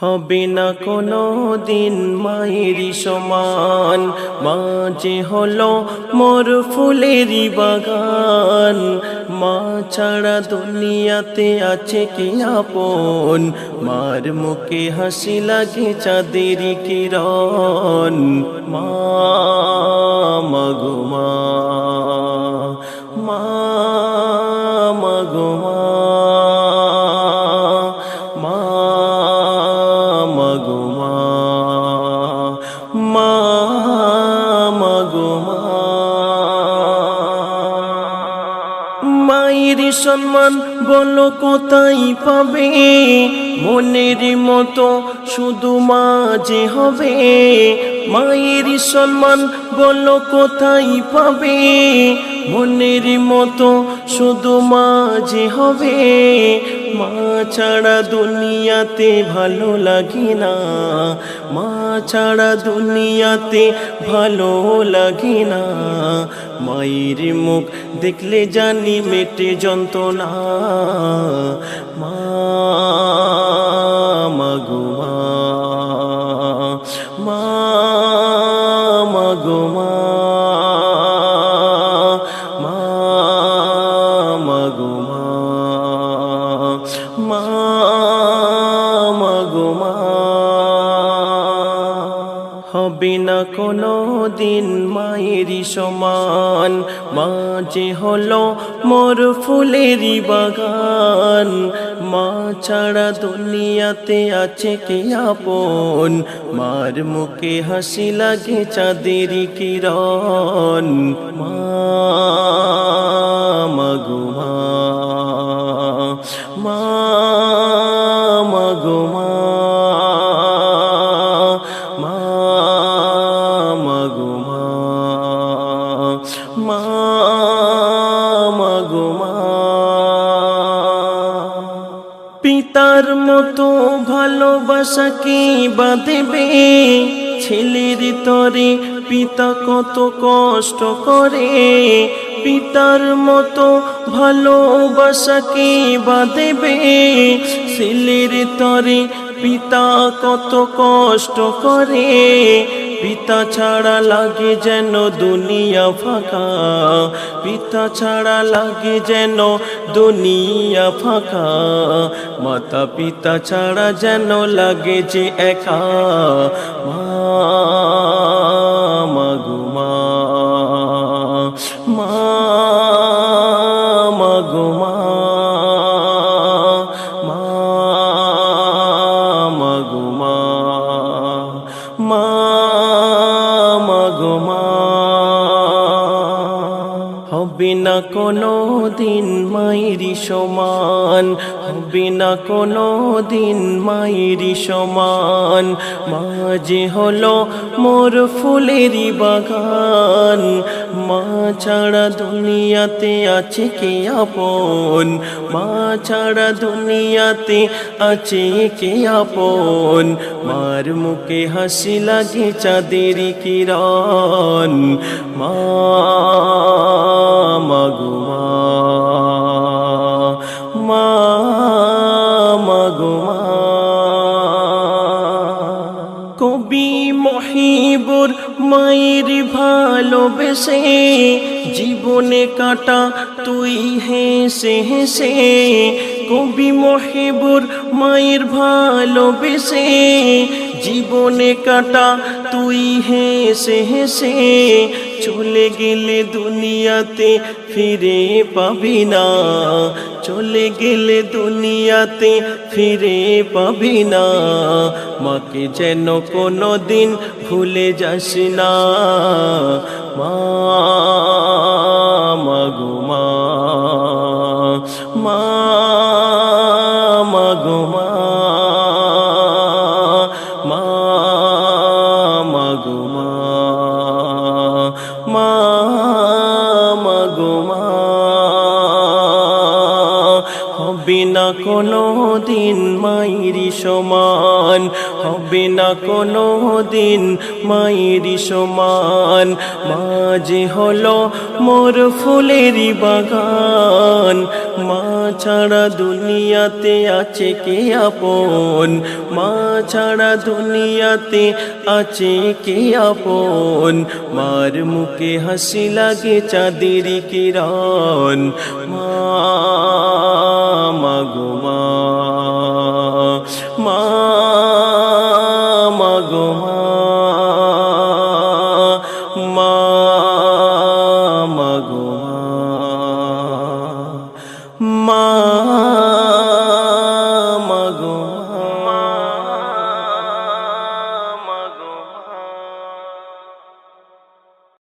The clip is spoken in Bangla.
হবে না কোনো দিন মায়েরই সমান। মাঝে হলো মোর ফুলেরই বাগান। মা ছাড়া দুনিয়াতে আছে কি আপন? মার মুখে হাসি লাগে চাঁদের কিরণ। মা মাগো মা মা। মায়ের সম্মান বলো কোথায় পাবে? মনের মতো শুধু মা যে হবে। মায়ের সম্মান বলো কোথায় পাবে? মনের মতো শুধু মা যে হবে। মা ছাড়া দুনিয়াতে ভালো লাগে না। মা ছাড়া দুনিয়াতে ভালো লাগে না। মায়ের মুখ দেখলে জানি মেটে যন্ত্রণা। মা হবে না কোনো দিন মায়েরই সমান। মা যে হলো মোর ফুলেরই বাগান। মা ছাড়া দুনিয়াতে আছে কে আপন? মার মুখে হাসি লাগে চাঁদের কিরণ। মা মাগো মা মাগো মা। পিতার মতো ভালোবাসা কি বাঁধবে? ছেলের তরে পিতা কত কষ্ট করে। পিতার মতো ভালোবাসা কি বাঁধবে? ছেলের তরে পিতা কত কষ্ট করে। পিতা ছাড়া লাগে যেন দুনিয়া ফাঁকা। পিতা ছাড়া লাগে যেন দুনিয়া ফাঁকা। মাতা পিতা ছাড়া যেন লাগে যে একা। মা না কোনো দিন মায়েরই সমান, হবে না কোনো দিন মায়েরি সমান। মা যে হলো মোর ফুলেরই বাগান, মা ছাড়া দুনিয়াতে আছে কে আপন? মা ছাড়া দুনিয়াতে আছে কে আপন? মার মুখে হাসি লাগে চাঁদের কিরণ। মা মাগো মা মাগো মা। কবি মহিবুর মায়ের ভালোবেসে জীবনে কাটা তুই হেসে হেসে, কবি মহিবুর মায়ের ভালোবেসে জীবনে কাটা, তুই হেসে হেসে চলে গেলে দুনিয়াতে ফিরে পাবি না। চলে গেলে দুনিয়াতে ফিরে পাবি না। মাকে যেন কোনো দিন ভুলে যাস না। মা মাগো মা মাগো মা মাগো মা। হবে না কোনো দিন মায়েরই সমান, হবে না কোনো দিন মায়েরই সমান। মাঝে হলো মোর ফুলেরই বাগান ছাড়া দুনিয়াতে আছে কে আপন? মা ছাড়া দুনিয়াতে আছে কে আপন? মার মুখে হাসি লাগে চাঁদের কিরণ। মা মাগো মা মা মা মা